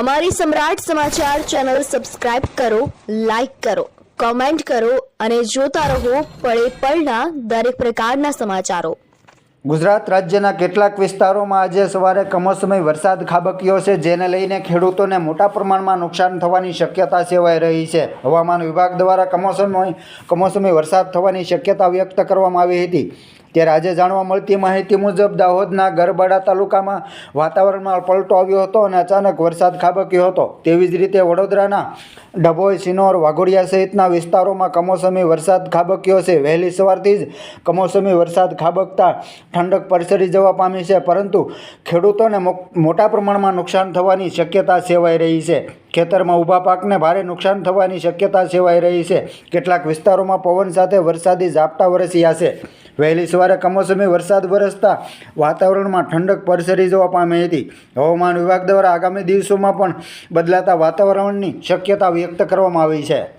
અમારી Samrat Samachar channel subscribe કરો, like કરો, કોમેન્ટ કરો અને જોતા રહો પળે પળના દરેક પ્રકારના સમાચારો. ગુજરાત રાજ્યના કેટલાક વિસ્તારોમાં આજે સવારે કમોસમી વરસાદ ખાબક્યો છે, જેને લઈને ખેડૂતોને મોટા પ્રમાણમાં નુકસાન થવાની શક્યતા સેવાઈ રહી છે. હવામાન વિભાગ દ્વારા કમોસમી કમોસમી વરસાદ થવાની શક્યતા વ્યક્ત કરવામાં આવી હતી. ત્યારે આજે જાણવા મળતી માહિતી મુજબ દાહોદના ગરબાડા તાલુકામાં વાતાવરણમાં પલટો આવ્યો હતો અને અચાનક વરસાદ ખાબક્યો હતો. તેવી જ રીતે વડોદરાના ડભોઈ, સિનોર, વાઘોડિયા સહિતના વિસ્તારોમાં કમોસમી વરસાદ ખાબક્યો છે. વહેલી સવારથી જ કમોસમી વરસાદ ખાબકતા ઠંડક પરસરી જવા પામી છે, પરંતુ ખેડૂતોને મોટા પ્રમાણમાં નુકસાન થવાની શક્યતા સેવાઈ રહી છે. ખેતરમાં ઊભા પાકને ભારે નુકસાન થવાની શક્યતા સેવાઈ રહી છે. કેટલાક વિસ્તારોમાં પવન સાથે વરસાદી ઝાપટા વરસ્યા છે. વહેલી સવારે કમોસમી વરસાદ વરસતા વાતાવરણમાં ઠંડક પરસરી જવા પામી હતી. હવામાન વિભાગ દ્વારા આગામી દિવસોમાં પણ બદલાતા વાતાવરણની શક્યતા વ્યક્ત કરવામાં આવી છે.